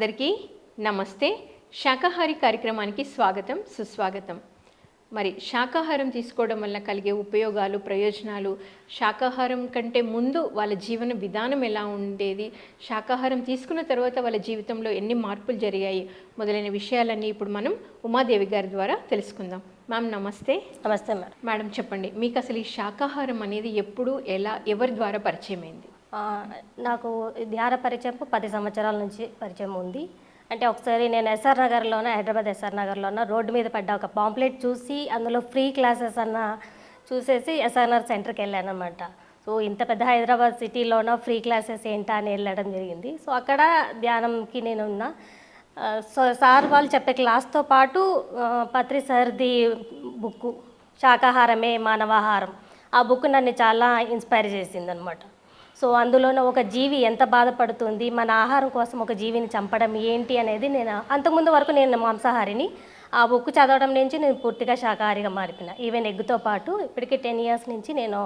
అందరికీ నమస్తే. శాకాహారి కార్యక్రమానికి స్వాగతం సుస్వాగతం. మరి శాకాహారం తీసుకోవడం వల్ల కలిగే ఉపయోగాలు ప్రయోజనాలు శాకాహారం కంటే ముందు వాళ్ళ జీవన విధానం ఎలా ఉండేది శాకాహారం తీసుకున్న తర్వాత వాళ్ళ జీవితంలో ఎన్ని మార్పులు జరిగాయి మొదలైన విషయాలన్నీ ఇప్పుడు మనం ఉమాదేవి గారి ద్వారా తెలుసుకుందాం. మ్యామ్ నమస్తే. నమస్తే మేడం మేడం చెప్పండి. మీకు అసలు ఈ శాకాహారం అనేది ఎప్పుడు ఎలా ఎవరి ద్వారా పరిచయం అయింది ఆ, నాకు ధ్యాన పరిచయం పది సంవత్సరాల నుంచి పరిచయం ఉంది. అంటే ఒకసారి నేను ఎస్ఆర్ నగర్లోన హైదరాబాద్ ఎస్ఆర్ నగర్లోన రోడ్డు మీద పడ్డ ఒక పాంప్లెట్ చూసి అందులో ఫ్రీ క్లాసెస్ అన్న చూసేసి ఎస్ఆర్ నగర్ సెంటర్కి వెళ్ళాను అనమాట సో ఇంత పెద్ద హైదరాబాద్ సిటీలోన ఫ్రీ క్లాసెస్ ఏంటా అని వెళ్ళడం జరిగింది. సో అక్కడ ధ్యానంకి నేను ఉన్నా సో సార్ వాళ్ళు చెప్పే క్లాస్తో పాటు పత్రి సార్ది బుక్ శాకాహారమే మానవాహారం. ఆ బుక్ నన్ను చాలా ఇన్స్పైర్ చేసింది అనమాట సో అందులోనే ఒక జీవి ఎంత బాధపడుతుంది మన ఆహారం కోసం ఒక జీవిని చంపడం ఏంటి అనేది నేను అంతకుముందు వరకు నేను మాంసాహారిని ఆ బుక్ చదవడం నుంచి నేను పూర్తిగా శాకాహారిగా మారిపోయిన. ఈవెన్ ఎగ్తో పాటు ఇప్పటికి టెన్ ఇయర్స్ నుంచి నేను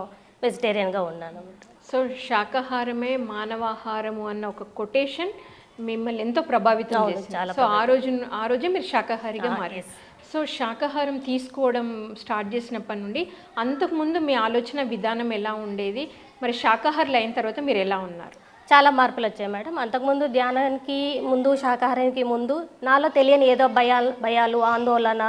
వెజిటేరియన్గా ఉన్నాను. సో శాకాహారమే మానవాహారము అన్న ఒక కొటేషన్ మిమ్మల్ని ఎంతో ప్రభావితం చేసింది. చాలా సో ఆ రోజు ఆ రోజే మీరు శాకాహారిగా మారారు. సో శాకాహారం తీసుకోవడం స్టార్ట్ చేసినప్పటి నుండి అంతకుముందు మీ ఆలోచన విధానం ఎలా ఉండేది? మరి శాకాహారులు అయిన తర్వాత మీరు ఎలా ఉన్నారు? చాలా మార్పులు వచ్చాయి మేడం. అంతకుముందు ధ్యానానికి ముందు శాకాహారానికి ముందు నాలో తెలియని ఏదో భయాలు భయాలు ఆందోళన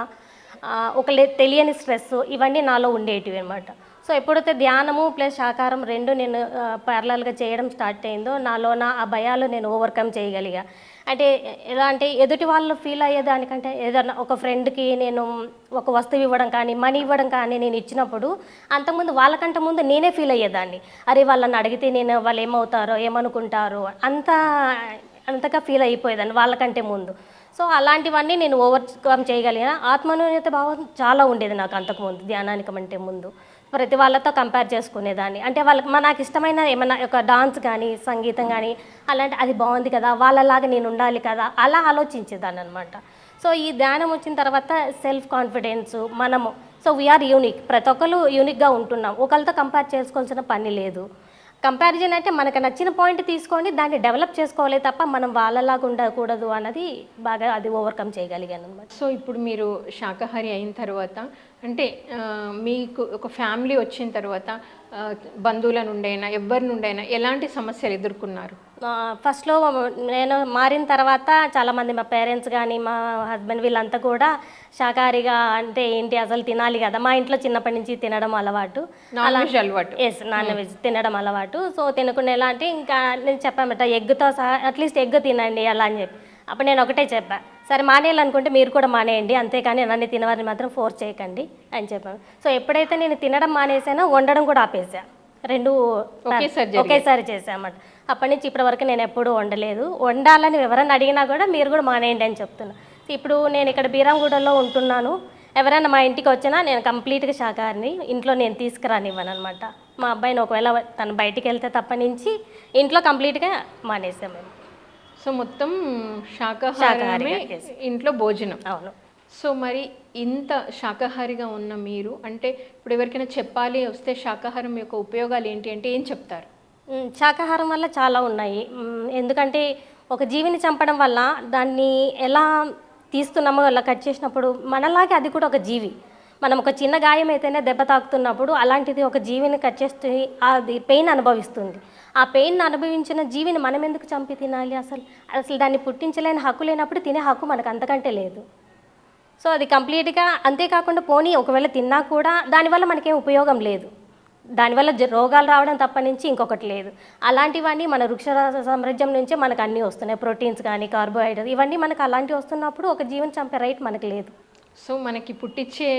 ఒక లే- తెలియని స్ట్రెస్ ఇవన్నీ నాలో ఉండేటివి అనమాట సో ఎప్పుడైతే ధ్యానము ప్లస్ శాకాహారం రెండు నేను ప్యారలల్గా చేయడం స్టార్ట్ అయిందో నాలో నా ఆ భయాలు నేను ఓవర్కమ్ చేయగలిగా. అంటే ఎలా అంటే ఎదుటి వాళ్ళు ఫీల్ అయ్యేదానికంటే ఏదన్నా ఒక ఫ్రెండ్కి నేను ఒక వస్తువు ఇవ్వడం కానీ మనీ ఇవ్వడం కానీ నేను ఇచ్చినప్పుడు అంతకుముందు వాళ్ళకంటే ముందు నేనే ఫీల్ అయ్యేదాన్ని. అరే వాళ్ళని అడిగితే నేను వాళ్ళు ఏమవుతారో ఏమనుకుంటారో అంత అంతగా ఫీల్ అయిపోయేదాన్ని వాళ్ళకంటే ముందు. సో అలాంటివన్నీ నేను ఓవర్కమ్ చేయగలిగిన ఆత్మన్యూనత భావం చాలా ఉండేది నాకు అంతకుముందు ధ్యానానికి అంటే ముందు. ప్రతి వాళ్ళతో కంపేర్ చేసుకునేదాన్ని. అంటే వాళ్ళకి మా నాకు ఇష్టమైన ఏమైనా ఒక డాన్స్ కానీ సంగీతం కానీ అలాంటి అది బాగుంది కదా వాళ్ళలాగా నేను ఉండాలి కదా అలా ఆలోచించేదాన్ని అనమాట సో ఈ ధ్యానం వచ్చిన తర్వాత సెల్ఫ్ కాన్ఫిడెన్స్ మనము సో వీఆర్ యూనిక్ ప్రతి ఒక్కరు యూనిక్గా ఉంటున్నాం. ఒకరితో కంపేర్ చేసుకోవాల్సిన పని లేదు. కంపారిజన్ అంటే మనకు నచ్చిన పాయింట్ తీసుకొని దాన్ని డెవలప్ చేసుకోవాలి తప్ప మనం వాళ్ళలాగా ఉండకూడదు అన్నది బాగా అది ఓవర్కమ్ చేయగలిగాను అనమాట సో ఇప్పుడు మీరు శాకాహారి అయిన తర్వాత అంటే మీకు ఒక ఫ్యామిలీ వచ్చిన తర్వాత బంధువుల నుండైనా ఎవరి నుండైనా ఎలాంటి సమస్యలు ఎదుర్కొన్నారు? ఫస్ట్లో నేను మారిన తర్వాత చాలామంది మా పేరెంట్స్ కానీ మా హస్బెండ్ వీళ్ళంతా కూడా శాకాహారిగా అంటే ఏంటి అసలు తినాలి కదా మా ఇంట్లో చిన్నప్పటి నుంచి తినడం అలవాటు. అలవాటు. ఎస్ నాన్ వెజ్ తినడం అలవాటు. సో తినకుండా ఎలా అంటే ఇంకా నేను చెప్పామట ఎగ్తో సహా అట్లీస్ట్ ఎగ్ తినండి అలా అని చెప్పి. అప్పుడు నేను ఒకటే చెప్పా సరే మానేయాలనుకుంటే మీరు కూడా మానేయండి అంతేకాని నన్ను తినవారిని మాత్రం ఫోర్స్ చేయకండి అని చెప్పాను. సో ఎప్పుడైతే నేను తినడం మానేసానో వండడం కూడా ఆపేసా రెండు ఒకేసారి చేసామన్నమాట అప్పటి నుంచి ఇప్పటి వరకు నేను ఎప్పుడూ వండలేదు. వండాలని ఎవరైనా అడిగినా కూడా మీరు కూడా మానేయండి అని చెప్తున్నా. ఇప్పుడు నేను ఇక్కడ బీరాంగూడలో ఉంటున్నాను. ఎవరైనా మా ఇంటికి వచ్చినా నేను కంప్లీట్గా శాకాహారిని ఇంట్లో నేను తీసుకురానివ్వను అనమాట మా అబ్బాయిని ఒకవేళ తను బయటికి వెళ్తే తప్ప నుంచి ఇంట్లో కంప్లీట్గా మానేసాం మేము. సో మొత్తం శాకాహారమే. ఇంట్లో భోజనం. అవును. సో మరి ఇంత శాకాహారిగా ఉన్న మీరు అంటే ఇప్పుడు ఎవరికైనా చెప్పాలి వస్తే శాకాహారం యొక్క ఉపయోగాలు ఏంటి అంటే ఏం చెప్తారు? శాకాహారం వల్ల చాలా ఉన్నాయి. ఎందుకంటే ఒక జీవిని చంపడం వల్ల దాన్ని ఎలా తీస్తున్నామో అలా కట్ చేసినప్పుడు మనలాగే అది కూడా ఒక జీవి. మనం ఒక చిన్న గాయం అయితేనే దెబ్బ తాకుతున్నప్పుడు అలాంటిది ఒక జీవిని కట్ చేస్తుంది అది పెయిన్ అనుభవిస్తుంది. ఆ పెయిన్ అనుభవించిన జీవిని మనం ఎందుకు చంపి తినాలి అసలు? అసలు దాన్ని పుట్టించలేని హక్కు లేనప్పుడు తినే హక్కు మనకు అంతకంటే లేదు. సో అది కంప్లీట్గా అంతేకాకుండా పోనీ ఒకవేళ తిన్నా కూడా దానివల్ల మనకేం ఉపయోగం లేదు. దానివల్ల జ- రోగాలు రావడం తప్ప నుంచి ఇంకొకటి లేదు. అలాంటివన్నీ మన వృక్ష సామ్రాజ్యం నుంచే మనకు అన్నీ వస్తున్నాయి. ప్రోటీన్స్ కానీ కార్బోహైడ్రేట్ ఇవన్నీ మనకు అలాంటివి వస్తున్నప్పుడు ఒక జీవన చంపే రైట్ మనకు లేదు. సో మనకి పుట్టించే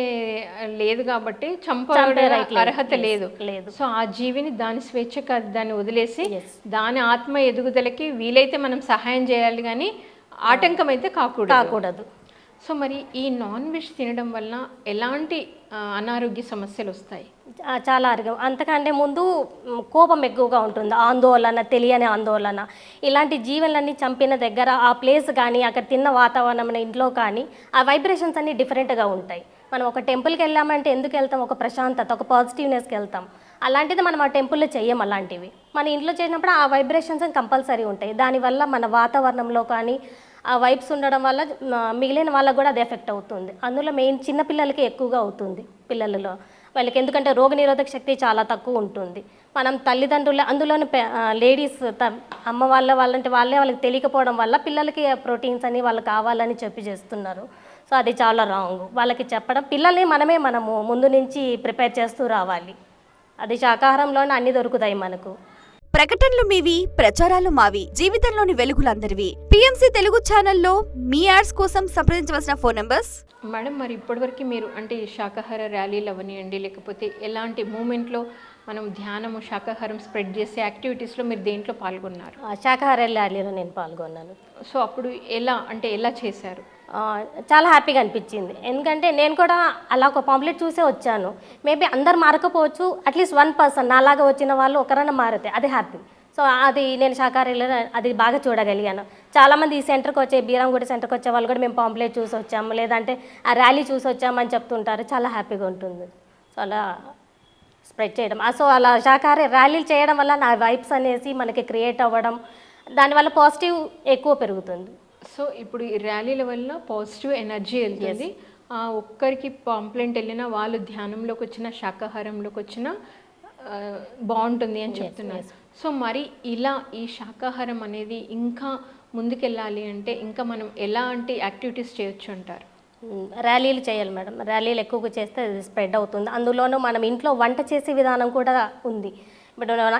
లేదు కాబట్టి చంపే చంపే right లేదు. అర్హత లేదు లేదు సో ఆ జీవిని దాని స్వేచ్ఛకు దాన్ని వదిలేసి. దాని ఆత్మ ఎదుగుదలకి వీలైతే మనం సహాయం చేయాలి కానీ ఆటంకం అయితే కాకూడదు కాకూడదు సో మరి ఈ నాన్ వెజ్ తినడం వల్ల ఎలాంటి అనారోగ్య సమస్యలు వస్తాయి? చాలా అరుగం. అంతకంటే ముందు కోపం ఎక్కువగా ఉంటుంది. ఆందోళన తెలియని ఆందోళన. ఇలాంటి జీవులన్నీ చంపిన దగ్గర ఆ ప్లేస్ కానీ అక్కడ తిన్న వాతావరణం ఇంట్లో కానీ ఆ వైబ్రేషన్స్ అన్నీ డిఫరెంట్గా ఉంటాయి. మనం ఒక టెంపుల్కి వెళ్ళామంటే ఎందుకు వెళ్తాం? ఒక ప్రశాంతత ఒక పాజిటివ్నెస్కి వెళ్తాం. అలాంటిది మనం ఆ టెంపుల్లో చేయం అలాంటివి. మన ఇంట్లో చేసినప్పుడు ఆ వైబ్రేషన్స్ కంపల్సరీ ఉంటాయి. దానివల్ల మన వాతావరణంలో కానీ ఆ వైబ్స్ ఉండడం వల్ల మిగిలిన వాళ్ళకు కూడా అది ఎఫెక్ట్ అవుతుంది. అందులో మెయిన్ చిన్నపిల్లలకి ఎక్కువగా అవుతుంది పిల్లలలో. వాళ్ళకి ఎందుకంటే రోగనిరోధక శక్తి చాలా తక్కువ ఉంటుంది. మనం తల్లిదండ్రులు అందులోని లేడీస్ అమ్మ వాళ్ళ వాళ్ళంటే వాళ్ళే వాళ్ళకి తెలియకపోవడం వల్ల పిల్లలకి ప్రోటీన్స్ అని వాళ్ళు కావాలని చెప్పి చేస్తున్నారు. సో అది చాలా రాంగ్. వాళ్ళకి చెప్పడం పిల్లల్ని మనమే మనము ముందు నుంచి ప్రిపేర్ చేస్తూ రావాలి. అది శాకాహారంలోనే అన్నీ దొరుకుతాయి మనకు. ప్రకటనలు మీవి ప్రచారాలు మావి జీవితంలోని వెలుగులందరివి. పిఎంసి తెలుగు ఛానల్లో మీ యాడ్స్ కోసం సంప్రదించవలసిన ఫోన్ నంబర్స్? మేడం మరి ఇప్పటివరకు మీరు అంటే ఈ శాకాహార ర్యాలీలు అవనియండి లేకపోతే ఎలాంటి మూమెంట్లో మనం ధ్యానము శాకాహారం స్ప్రెడ్ చేసే యాక్టివిటీస్లో మీరు దేంట్లో పాల్గొన్నారు? ఆ శాకాహార ర్యాలీలో నేను పాల్గొన్నాను. సో అప్పుడు ఎలా అంటే ఎలా చేశారు? చాలా హ్యాపీగా అనిపించింది. ఎందుకంటే నేను కూడా అలా ఒక పాంప్లెట్ చూసే వచ్చాను. మేబీ అందరు మారకపోవచ్చు అట్లీస్ట్ వన్ పర్సన్ నాలాగా వచ్చిన వాళ్ళు ఒకరైనా మారితే అది హ్యాపీ. సో అది నేను శాకాహారీలో అది బాగా చూడగలిగాను. చాలామంది ఈ సెంటర్కి వచ్చే బీరంగూడి సెంటర్కి వచ్చే వాళ్ళు కూడా మేము పాంప్లెట్ చూసి వచ్చాము లేదంటే ఆ ర్యాలీ చూసి వచ్చామని చెప్తుంటారు. చాలా హ్యాపీగా ఉంటుంది. సో అలా స్ప్రెడ్ చేయడం. సో అలా శాకాహార ర్యాలీలు చేయడం వల్ల నా వైబ్స్ అనేసి మనకి క్రియేట్ అవ్వడం దానివల్ల పాజిటివ్ ఎక్కువ పెరుగుతుంది. సో ఇప్పుడు ఈ ర్యాలీల వల్ల పాజిటివ్ ఎనర్జీ వెళ్తుంది. ఆ ఒక్కరికి పాంప్లెంట్ వెళ్ళినా వాళ్ళు ధ్యానంలోకి వచ్చిన శాకాహారంలోకి వచ్చిన బాగుంటుంది అని చెప్తున్నారు. సో మరి ఇలా ఈ శాకాహారం అనేది ఇంకా ముందుకెళ్ళాలి అంటే ఇంకా మనం ఎలాంటి యాక్టివిటీస్ చేయొచ్చు అంటారు? ర్యాలీలు చేయాలి మేడం. ర్యాలీలు ఎక్కువగా చేస్తే అది స్ప్రెడ్ అవుతుంది. అందులోనూ మనం ఇంట్లో వంట చేసే విధానం కూడా ఉంది.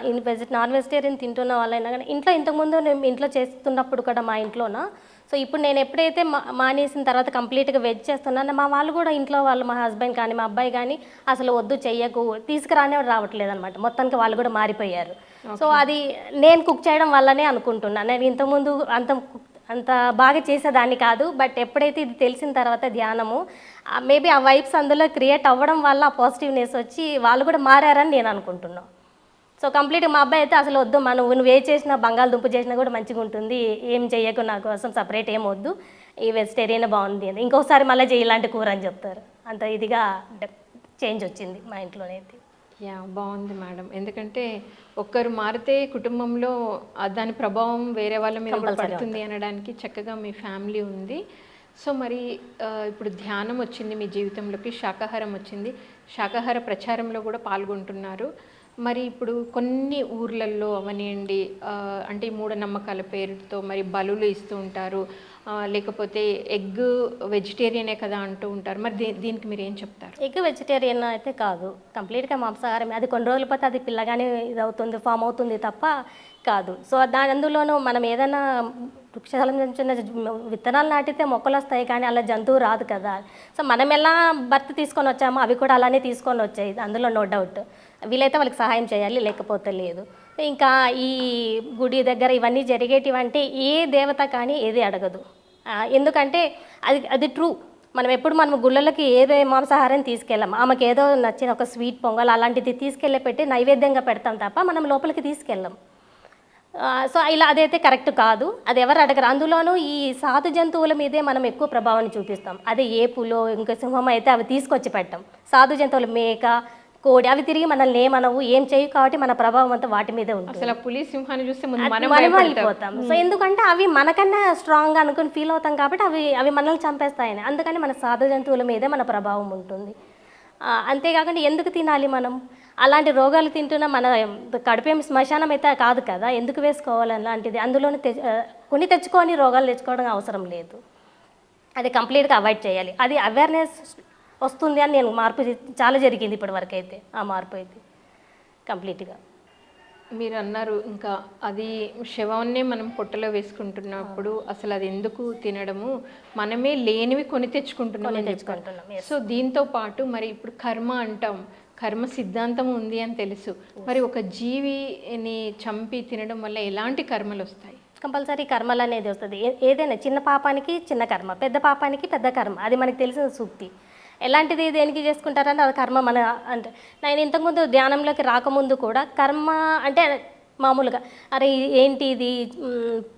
ఇన్ వెజి నాన్ వెజిటేరియన్ తింటున్న వాళ్ళైనా కానీ ఇంట్లో ఇంతకుముందు నేను ఇంట్లో చేస్తున్నప్పుడు కూడా మా ఇంట్లోన? సో ఇప్పుడు నేను ఎప్పుడైతే మా మానేసిన తర్వాత కంప్లీట్గా వెజ్ చేస్తున్నానో మా వాళ్ళు కూడా ఇంట్లో వాళ్ళు మా హస్బెండ్ కానీ మా అబ్బాయి కానీ అసలు వద్దు చెయ్యకు తీసుకురానే రావట్లేదు అనమాట మొత్తానికి వాళ్ళు కూడా మారిపోయారు. సో అది నేను కుక్ చేయడం వల్లనే అనుకుంటున్నాను నేను ఇంతకుముందు అంత cook- అంత బాగా చేసేదాన్ని కాదు బట్ ఎప్పుడైతే ఇది తెలిసిన తర్వాత ధ్యానము మేబీ ఆ వైబ్స్ అందులో క్రియేట్ అవ్వడం వల్ల ఆ పాజిటివ్నెస్ వచ్చి వాళ్ళు కూడా మారారని నేను అనుకుంటున్నాను. సో కంప్లీట్గా మా అబ్బాయి అయితే అసలు వద్దు మనం నువ్వు ఏ చేసినా బంగాళదుంప చేసినా కూడా మంచిగా ఉంటుంది ఏం చెయ్యకు నా కోసం సపరేట్ ఏం వద్దు ఈ వెజిటేరియన్ బాగుంది అని. ఇంకోసారి మళ్ళీ చేయాలంటే ఇలాంటి కూర అని చెప్తారు. అంత ఇదిగా చేంజ్ వచ్చింది మా ఇంట్లోనైతే. యా బాగుంది మేడం. ఎందుకంటే ఒక్కరు మారితే కుటుంబంలో ఆ దాని ప్రభావం వేరే వాళ్ళ మీద కూడా పడుతుంది అనడానికి చక్కగా మీ ఫ్యామిలీ ఉంది. సో మరి ఇప్పుడు ధ్యానం వచ్చింది మీ జీవితంలోకి శాకాహారం వచ్చింది. శాకాహార ప్రచారంలో కూడా పాల్గొంటున్నారు. మరి ఇప్పుడు కొన్ని ఊర్లలో అవనివ్వండి ఆ, అంటే ఈ మూఢనమ్మకాల పేరుతో మరి బలులు ఇస్తూ ఉంటారు. లేకపోతే ఎగ్ వెజిటేరియనే కదా అంటూ ఉంటారు. మరి దీ- దీనికి మీరు ఏం చెప్తారు? ఎగ్ వెజిటేరియన్ అయితే కాదు. కంప్లీట్గా మాంసాహారం అది కొన్ని రోజులు పోతే అది పిల్లగానే ఇది అవుతుంది ఫామ్ అవుతుంది తప్ప కాదు. సో దాని అందులోనూ మనం ఏదైనా వృక్షాల చిన్న విత్తనాలు నాటితే మొక్కలు వస్తాయి కానీ అలా జంతువు రాదు కదా. సో మనం ఎలా బర్త్ తీసుకొని వచ్చామో అవి కూడా అలానే తీసుకొని వచ్చాయి. అందులో నో డౌట్. వీలైతే వాళ్ళకి సహాయం చేయాలి లేకపోతే లేదు. ఇంకా ఈ గుడి దగ్గర ఇవన్నీ జరిగేటివంటే ఏ దేవత కానీ ఏది అడగదు. ఎందుకంటే అది అది ట్రూ మనం ఎప్పుడు మనం గుళ్ళలకి ఏదే మాంసాహారం తీసుకెళ్ళాం. ఆమెకి ఏదో నచ్చిన ఒక స్వీట్ పొంగల్ అలాంటిది తీసుకెళ్ళి పెట్టి నైవేద్యంగా పెడతాం తప్ప మనం లోపలికి తీసుకెళ్ళాం. సో ఇలా అదైతే కరెక్ట్ కాదు. అది ఎవరు అడగరు. అందులోనూ ఈ సాధు జంతువుల మీదే మనం ఎక్కువ ప్రభావాన్ని చూపిస్తాం. అదే ఏపులో ఇంకా సింహం అయితే అవి తీసుకొచ్చి పెట్టాం. సాధు జంతువులు మేక కోడి అవి తిరిగి మనల్ని ఏమనవు ఏం చేయవు కాబట్టి మన ప్రభావం అంతా వాటి మీదే ఉంటుంది. అసలు పులి సింహాన్ని చూస్తే మనం. వెళ్ళిపోతాం సో ఎందుకంటే అవి మనకన్నా స్ట్రాంగ్ అనుకుని ఫీల్ అవుతాం కాబట్టి అవి అవి మనల్ని చంపేస్తాయని. అందుకని మన సాధు జంతువుల మీదే మన ప్రభావం ఉంటుంది. అంతేకాకుండా ఎందుకు తినాలి మనం? అలాంటి రోగాలు తింటున్న మన కడుపేం శ్మశానం అయితే కాదు కదా ఎందుకు వేసుకోవాలి అలాంటిది? అందులోనే తె కొని తెచ్చుకొని రోగాలు తెచ్చుకోవడం అవసరం లేదు. అది కంప్లీట్గా అవాయిడ్ చేయాలి. అది అవేర్నెస్ వస్తుంది అని నేను మార్పు చాలా జరిగింది ఇప్పటి వరకు అయితే ఆ మార్పు అయితే కంప్లీట్గా. మీరు అన్నారు ఇంకా అది శవాన్నే మనం పొట్టలో వేసుకుంటున్నప్పుడు అసలు అది ఎందుకు తినడము మనమే లేనివి కొని తెచ్చుకుంటున్నాం. తెచ్చుకుంటున్నాం సో దీంతో పాటు మరి ఇప్పుడు కర్మ అంటాం కర్మ సిద్ధాంతం ఉంది అని తెలుసు. మరి ఒక జీవిని చంపి తినడం వల్ల ఎలాంటి కర్మలు వస్తాయి? కంపల్సరీ కర్మలు అనేది వస్తుంది. ఏదైనా చిన్న పాపానికి చిన్న కర్మ పెద్ద పాపానికి పెద్ద కర్మ అది మనకి తెలిసిన సూక్తి. ఎలాంటిది దేనికి చేసుకుంటారంటే అది కర్మ మన అంటే నేను ఇంతకుముందు ధ్యానంలోకి రాకముందు కూడా కర్మ అంటే మామూలుగా అరే ఏంటి ఇది?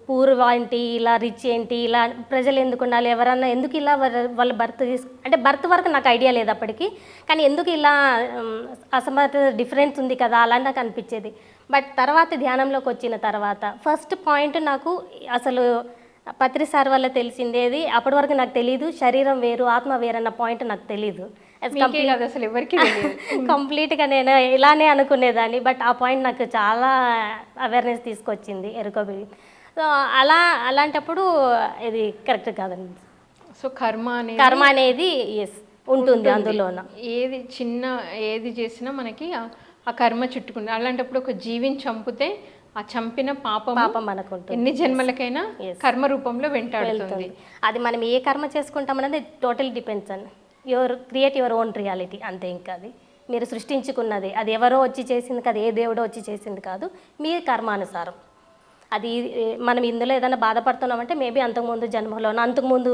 పూర్వ ఏంటి? ఇలా రిచ్ ఏంటి? ఇలా ప్రజలు ఎందుకు ఉండాలి? ఎవరన్నా ఎందుకు ఇలా వాళ్ళ- బర్త్ తీసు అంటే బర్త్ వరకు నాకు ఐడియా లేదు అప్పటికి. కానీ ఎందుకు ఇలా అసమర్థ డిఫరెన్స్ ఉంది కదా అలా నాకు అనిపించేది. బట్ తర్వాత ధ్యానంలోకి వచ్చిన తర్వాత ఫస్ట్ పాయింట్ నాకు అసలు పత్రి సార్ వల్ల తెలిసిందేది అప్పటి వరకు నాకు తెలియదు శరీరం వేరు ఆత్మ వేరు అన్న పాయింట్ నాకు తెలియదు అసలు ఎవరికి కంప్లీట్గా నేను ఇలానే అనుకునేదాన్ని బట్ ఆ పాయింట్ నాకు చాలా అవేర్నెస్ తీసుకొచ్చింది ఎరుకోబిలి సో అలా అలాంటప్పుడు ఇది కరెక్ట్ కాదండి. సో కర్మ అనేది కర్మ అనేది ఎస్ ఉంటుంది అందులోన. ఏది చిన్న ఏది చేసినా మనకి ఆ- ఆ కర్మ చుట్టుకుంది అలాంటప్పుడు ఒక జీవిని చంపితే ఆ చంపిన పాపం పాపం మనకు ఉంటుంది ఎన్ని జన్మలకైనా కర్మ రూపంలో వెంటాడుతుంది. అది మనం ఏ కర్మ చేసుకుంటామనేది టోటల్ డిపెండ్స్ అండి your create your own reality అంతే ఇంకా అది. మీరు సృష్టించుకున్నది అది ఎవరో వచ్చి చేసింది కాదు ఏ దేవుడో వచ్చి చేసింది కాదు మీ కర్మానుసారం. అది మనం ఇందులో ఏదైనా బాధపడుతున్నామంటే మేబీ అంతకుముందు జన్మలోనో అంతకుముందు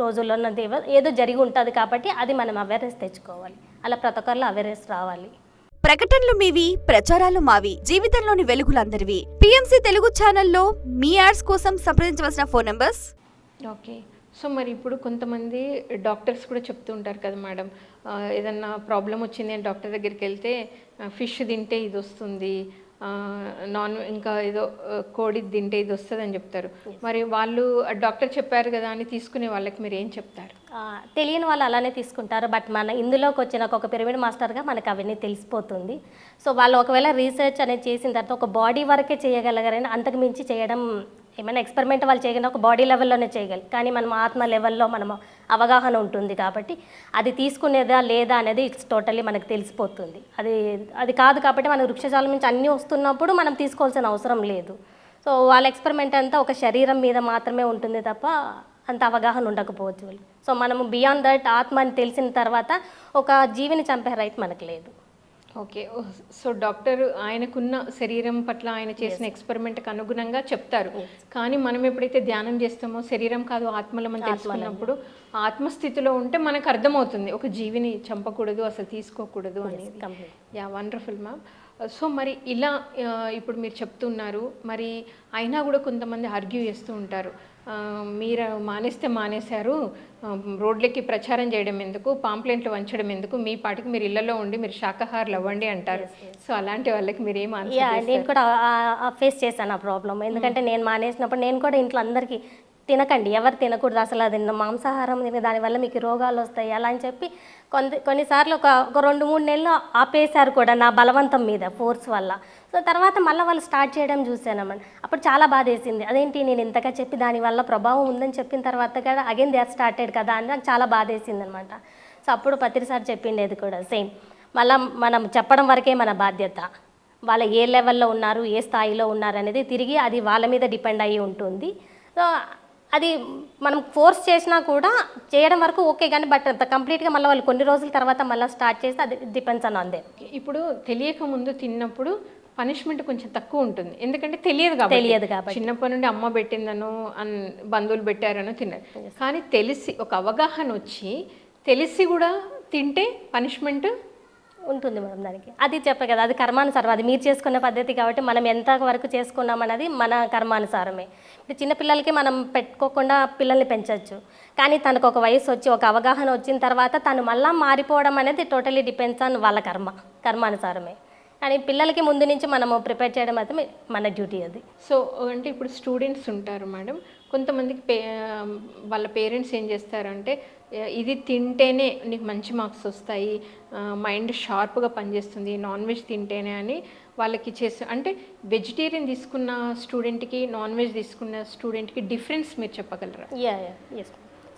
రోజుల్లోనో దేవ ఏదో జరిగి ఉంటుంది కాబట్టి అది మనం అవేర్నెస్ తెచ్చుకోవాలి. అలా ప్రతి ఒక్కరిలో అవేర్నెస్ రావాలి. ప్రకటనలు మీవి ప్రచారాలు మావి జీవితంలోని వెలుగులందరివి. పిఎంసి తెలుగు ఛానల్లో మీ యాడ్స్ కోసం సంప్రదించవలసిన ఫోన్ నంబర్స్? ఓకే. సో మరి ఇప్పుడు కొంతమంది డాక్టర్స్ కూడా చెప్తూ ఉంటారు కదా మేడం. ఏదన్నా ప్రాబ్లం వచ్చింది అని డాక్టర్ దగ్గరికి వెళ్తే ఫిష్ తింటే ఇది వస్తుంది నాన్ ఇంకా ఏదో కోడి తింటే ఇది వస్తుంది అని చెప్తారు మరి వాళ్ళు డాక్టర్ చెప్పారు కదా అని తీసుకునే వాళ్ళకి మీరు ఏం చెప్తారు? తెలియని వాళ్ళు అలానే తీసుకుంటారు బట్ మన ఇందులోకి వచ్చిన ఒక పిరమిడ్ మాస్టర్గా మనకు అవన్నీ తెలిసిపోతుంది. సో వాళ్ళు ఒకవేళ రీసెర్చ్ అనేది చేసిన తర్వాత ఒక బాడీ వరకే చేయగలగారని అంతకు మించి చేయడం ఏమైనా ఎక్స్పెరిమెంట్ వాళ్ళు చేయగలిగిన ఒక బాడీ లెవెల్లోనే చేయగలి కానీ మనం ఆత్మ లెవెల్లో మనం అవగాహన ఉంటుంది కాబట్టి అది తీసుకునేదా లేదా అనేది ఇట్స్ టోటల్లీ మనకు తెలిసిపోతుంది. అది అది కాదు కాబట్టి మన వృక్షజాలం నుంచి అన్నీ వస్తున్నప్పుడు మనం తీసుకోవాల్సిన అవసరం లేదు. సో వాళ్ళ ఎక్స్పెరిమెంట్ అంతా ఒక శరీరం మీద మాత్రమే ఉంటుంది తప్ప అంత అవగాహన ఉండకపోవచ్చు సో మనము బియాండ్ దట్ ఆత్మ అని తెలిసిన తర్వాత ఒక జీవిని చంపే రైట్ మనకు లేదు. ఓకే సో డాక్టర్ ఆయనకున్న శరీరం పట్ల ఆయన చేసిన ఎక్స్పెరిమెంట్కి అనుగుణంగా చెప్తారు. కానీ మనం ఎప్పుడైతే ధ్యానం చేస్తామో శరీరం కాదు ఆత్మలం అని తెలుసుకున్నప్పుడు ఆత్మస్థితిలో ఉంటే మనకు అర్థమవుతుంది. ఒక జీవిని చంపకూడదు అసలు తీసుకోకూడదు అనేది. యా వండర్ఫుల్ మ్యామ్ సో మరి ఇలా ఇప్పుడు మీరు చెప్తున్నారు మరి అయినా కూడా కొంతమంది ఆర్గ్యూ చేస్తూ ఉంటారు. మీరు మానేస్తే మానేశారు రోడ్లకి ప్రచారం చేయడం ఎందుకు పాంప్లెంట్లు వంచడం ఎందుకు మీ పాటికి మీరు ఇళ్ళలో ఉండి మీరు శాకాహారులు అవ్వండి అంటారు. సో అలాంటి వాళ్ళకి మీరు ఏం నేను కూడా ఫేస్ చేశాను ఆ ప్రాబ్లమ్ ఎందుకంటే నేను మానేసినప్పుడు నేను కూడా ఇంట్లో అందరికీ తినకండి ఎవరు తినకూడదు అసలు అది మాంసాహారం దానివల్ల మీకు రోగాలు వస్తాయి అలా అని చెప్పి కొన్ని కొన్నిసార్లు ఒక ఒక రెండు మూడు నెలలు ఆపేశారు కూడా నా బలవంతం మీద ఫోర్స్ వల్ల. సో తర్వాత మళ్ళీ వాళ్ళు స్టార్ట్ చేయడం చూసానన్నమాట అప్పుడు చాలా బాధ వేసింది అదేంటి నేను ఇంతగా చెప్పి దానివల్ల ప్రభావం ఉందని చెప్పిన తర్వాత కదా అగైన్ దే స్టార్టెడ్ కదా అని నాకు చాలా బాధ వేసింది అనమాట సో అప్పుడు పత్రిసారి చెప్పిండేది కూడా సేమ్ మళ్ళీ మనం చెప్పడం వరకే మన బాధ్యత. వాళ్ళ ఏ లెవెల్లో ఉన్నారు ఏ స్థాయిలో ఉన్నారు అనేది తిరిగి అది వాళ్ళ మీద డిపెండ్ అయ్యి ఉంటుంది. సో అది మనం ఫోర్స్ చేసినా కూడా చేయడం వరకు ఓకే కానీ బట్ కంప్లీట్గా మళ్ళీ వాళ్ళు కొన్ని రోజుల తర్వాత మళ్ళీ స్టార్ట్ చేస్తే అది డిపెండ్స్ ఆన్ అందే ఇప్పుడు తెలియక ముందు తిన్నప్పుడు పనిష్మెంట్ కొంచెం తక్కువ ఉంటుంది. ఎందుకంటే తెలియదు కాబట్టి. తెలియదు కాబట్టి. చిన్నప్పటి నుండి అమ్మ పెట్టిందనో అన్ బంధువులు పెట్టారనో తిన్నారు కానీ తెలిసి ఒక అవగాహన వచ్చి తెలిసి కూడా తింటే పనిష్మెంట్ ఉంటుంది మనం దానికి. అది చెప్పే కదా అది కర్మానుసారం అది మీరు చేసుకున్న పద్ధతి కాబట్టి మనం ఎంత వరకు చేసుకున్నాం అన్నది మన కర్మానుసారమే. ఇప్పుడు చిన్నపిల్లలకి మనం పెట్టుకోకుండా పిల్లల్ని పెంచవచ్చు కానీ తనకు ఒక వయసు వచ్చి ఒక అవగాహన వచ్చిన తర్వాత తను మళ్ళీ మారిపోవడం అనేది టోటలీ డిపెండ్స్ ఆన్ వాళ్ళ కర్మ కర్మానుసారమే. కానీ పిల్లలకి ముందు నుంచి మనము ప్రిపేర్ చేయడం అయితే మన డ్యూటీ అది. సో అంటే ఇప్పుడు స్టూడెంట్స్ ఉంటారు మేడం. కొంతమందికి పే వాళ్ళ పేరెంట్స్ ఏం చేస్తారంటే "ఏ, ఇది తింటేనే నీకు మంచి మార్క్స్ వస్తాయి మైండ్ షార్ప్గా పనిచేస్తుంది నాన్ వెజ్ తింటేనే అని వాళ్ళకి చేస్తే అంటే వెజిటేరియన్ తీసుకున్న స్టూడెంట్కి నాన్ వెజ్ తీసుకున్న స్టూడెంట్కి డిఫరెన్స్ మీరు చెప్పగలరా? Ya ya yes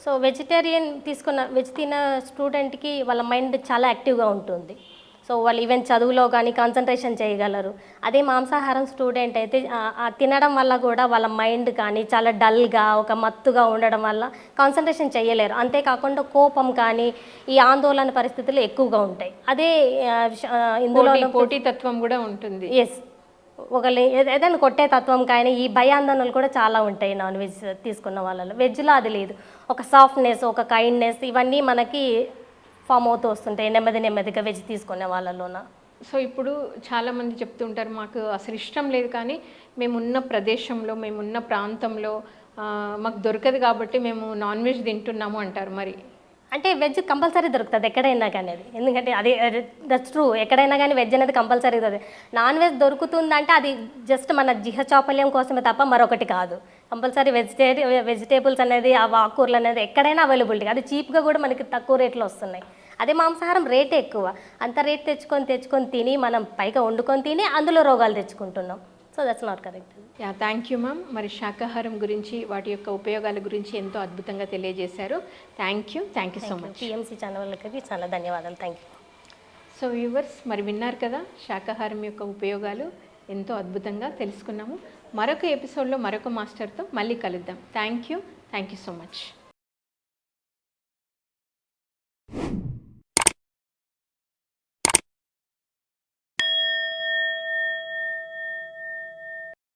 so vegetarian తీసుకున్న వెజ్ తిన్న స్టూడెంట్కి వాళ్ళ మైండ్ చాలా యాక్టివ్గా ఉంటుంది. సో వాళ్ళు ఈవెన్ చదువులో కానీ కాన్సన్ట్రేషన్ చేయగలరు. అదే మాంసాహారం స్టూడెంట్ అయితే తినడం వల్ల కూడా వాళ్ళ మైండ్ కానీ చాలా డల్గా ఒక మత్తుగా ఉండడం వల్ల కాన్సన్ట్రేషన్ చేయలేరు. అంతేకాకుండా కోపం కానీ ఈ ఆందోళన పరిస్థితులు ఎక్కువగా ఉంటాయి. అదే ఇందులో పోటీ పోటీతత్వం కూడా ఉంటుంది. ఎస్ ఒకళ్ళు ఏదైనా కొట్టే తత్వం కానీ ఈ భయాందోళనలు కూడా చాలా ఉంటాయి నాన్ వెజ్ తీసుకున్న వాళ్ళలో. వెజ్లో అది లేదు. ఒక సాఫ్ట్నెస్ ఒక కైండ్నెస్ ఇవన్నీ మనకి ఫామ్ అవుతూ వస్తుంటాయి నెమ్మది నెమ్మదిగా వెజ్ తీసుకునే వాళ్ళలోన? సో ఇప్పుడు చాలామంది చెప్తుంటారు మాకు అసలు ఇష్టం లేదు కానీ మేమున్న ప్రదేశంలో మేమున్న ప్రాంతంలో మాకు దొరకదు కాబట్టి మేము నాన్ వెజ్ తింటున్నాము అంటారు మరి. అంటే వెజ్ కంపల్సరీ దొరుకుతుంది ఎక్కడైనా కానీ అది. ఎందుకంటే అది దట్స్ ట్రూ ఎక్కడైనా కానీ వెజ్ అనేది కంపల్సరీ దొరుకుతుంది. నాన్ వెజ్ దొరుకుతుందంటే అది జస్ట్ మన జిహ చాపల్యం కోసమే తప్ప మరొకటి కాదు. కంపల్సరీ వెజిటేరి వెజిటేబుల్స్ అనేది ఆ ఆకూరలు అనేది ఎక్కడైనా అవైలబిలిటీ అది చీప్గా కూడా మనకి తక్కువ రేట్లో వస్తున్నాయి. అదే మాంసాహారం రేటే ఎక్కువ. అంత రేట్ తెచ్చుకొని తెచ్చుకొని తిని మనం పైగా వండుకొని తిని అందులో రోగాలు తెచ్చుకుంటున్నాం. So that's not correct ya thank you ma'am మరి శాకాహారం గురించి వాటి యొక్క ఉపయోగాల గురించి ఎంతో అద్భుతంగా తెలియజేశారు. Thank you thank you so much PMC channel వాళ్ళకి చాలా ధన్యవాదాలు. థ్యాంక్ యూ సో వ్యూవర్స్ మరి విన్నారు కదా శాకాహారం యొక్క ఉపయోగాలు ఎంతో అద్భుతంగా తెలుసుకున్నాము. మరొక ఎపిసోడ్లో మరొక మాస్టర్తో మళ్ళీ కలుద్దాం. Thank you thank you so much